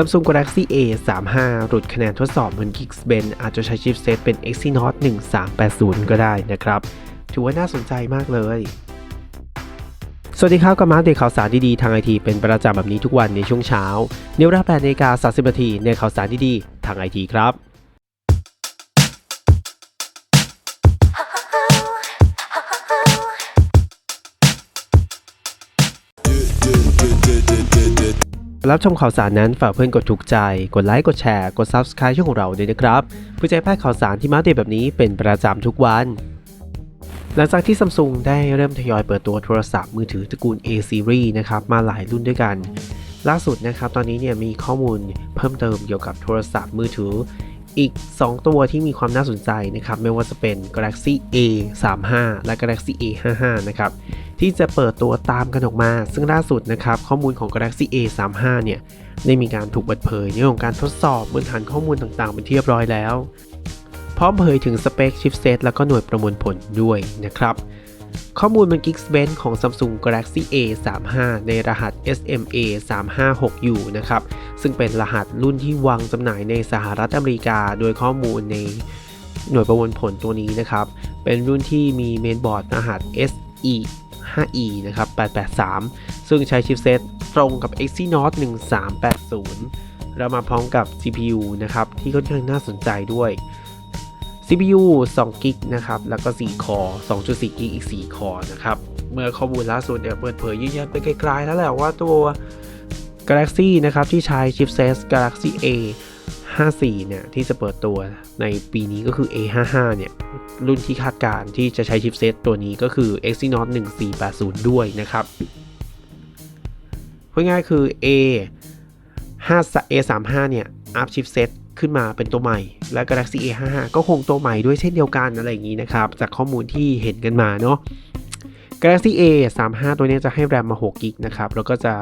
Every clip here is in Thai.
Samsung Galaxy A 3 5 หลุดคะแนนทดสอบบน Geekbench อาจจะใช้ชิปเซตเป็น Exynos 1380 ก็ได้นะครับ ถือว่าน่าสนใจมากเลย สวัสดีครับกับมาร์คเดข่าวสารดีๆ ทางไอทีเป็นประจำแบบนี้ทุกวันในช่วงเช้า เนเวรา8นาฬิกา30นาทีในข่าวสารดีๆ ทางไอทีครับ รับชมข่าวสารนั้นฝากเพื่อนกดถูกใจ กดไลค์ กดแชร์ กด Subscribe ช่องของเราด้วยนะครับเพื่อจะให้พลาดข่าวสารที่มาเดตแบบนี้เป็นประจำทุกวัน หลังจากที่ซัมซุงได้เริ่มทยอยเปิดตัวโทรศัพท์มือถือตระกูล A Series นะครับมาหลายรุ่นด้วยกัน ล่าสุดนะครับตอนนี้เนี่ยมีข้อมูลเพิ่มเติมเกี่ยวกับโทรศัพท์มือถืออีก 2 ตัวที่มีความน่าสนใจนะครับไม่ว่าจะเป็น Galaxy A 3 5 และ Galaxy A 5 5 นะครับ ที่จะเปิดตัวตามกันออกมา ซึ่งล่าสุดนะครับข้อมูลของ Galaxy A 3 5 เนี่ยได้มีการถูกเปิดเผยในเรื่องของการทดสอบบนฐานข้อมูลต่างๆเป็นที่เรียบร้อยแล้ว พร้อมเผยถึงสเปคชิปเซตแล้วก็หน่วยประมวลผลด้วยนะครับ ข้อมูลบน Geekbench ของ Samsung Galaxy A 3 5 ในรหัส SMA 356U นะครับ ซึ่งเป็นรหัสรุ่นที่วางจำหน่ายในสหรัฐอเมริกา โดยข้อมูลในหน่วยประมวลผลตัวนี้นะครับ เป็นรุ่นที่มีเมนบอร์ดรหัส SE 5E นะครับ 883 ซึ่งใช้ชิปเซตตรงกับ Exynos 1380 เรามาพร้อมกับ CPU นะครับ ที่ค่อนข้างน่าสนใจด้วย CPU 2กิกนะครับ แล้วก็ 4 คอ2.4กิกอีก 4 คอนะครับ เมื่อข้อมูลล่าสุดเนี่ยเปิดเผยยืนยันไปไกลๆแล้วแหละว่าตัว Galaxy นะครับ ที่ใช้ชิปเซต Galaxy A 54 เนี่ยที่จะเปิดตัวในปีนี้ก็คือ A 55 เนี่ย รุ่นที่คาดการณ์ที่จะใช้ชิปเซตตัวนี้ก็คือ Exynos 1480 ด้วยนะครับพูดง่ายๆคือ A 5 A 35 เนี่ย อัพชิปเซตขึ้นมาเป็นตัวใหม่ และ Galaxy A 55 ก็คงตัวใหม่ด้วยเช่นเดียวกันอะไรอย่างนี้นะครับ จากข้อมูลที่เห็นกันมาเนาะ Galaxy A 35 ตัวนี้จะให้แรมมา6กิกนะครับ แล้วก็จะ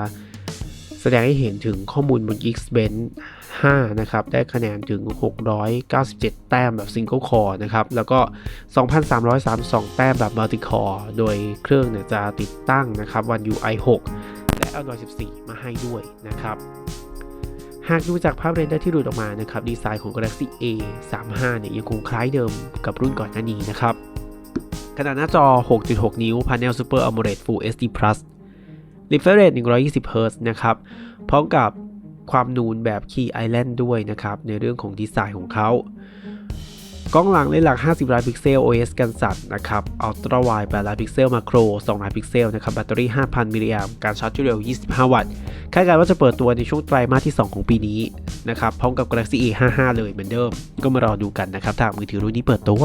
ดงให้เห็นถึงข้อมูลบน Geekbench 5 นะครับ ได้คะแนนถึง 697 แต้มแบบ Single Core นะครับ แล้วก็ 2,332 แต้มแบบ Multi Core โดยเครื่องเนี่ยจะติดตั้งนะครับ One UI 6 และ Android 14 มาให้ด้วยนะครับหากดูจากภาพเรนเดอร์ที่หลุดออกมานะครับดีไซน์ของ Galaxy A 3 5เนี่ยยังคงคล้ายเดิมกับรุ่นก่อนหน้านี้นะครับขนาดหน้าจอ 6.6 นิ้ว Panel Super AMOLED Full HD Plus Refresh Rate 120 Hz นะครับพร้อมกับความนูนแบบ Key Island ด้วยนะครับ ในเรื่องของดีไซน์ของเขา กล้องหลังเลนส์หลัก 50 ล้านพิกเซล OS กันสั่นนะครับ Ultra Wide 8ล้านพิกเซล Macro 2ล้านพิกเซลนะครับแบตเตอรี่ 5,000 มิลลิแอมป์การชาร์จเร็ว 25 วัตต์คาดการณ์ว่าจะเปิดตัวในช่วงไตรมาสที่ 2 ของปีนี้นะครับพร้อมกับ Galaxy A 55 เลยเหมือนเดิม ก็มารอดูกันนะครับถ้ามือถือรุ่นนี้เปิดตัว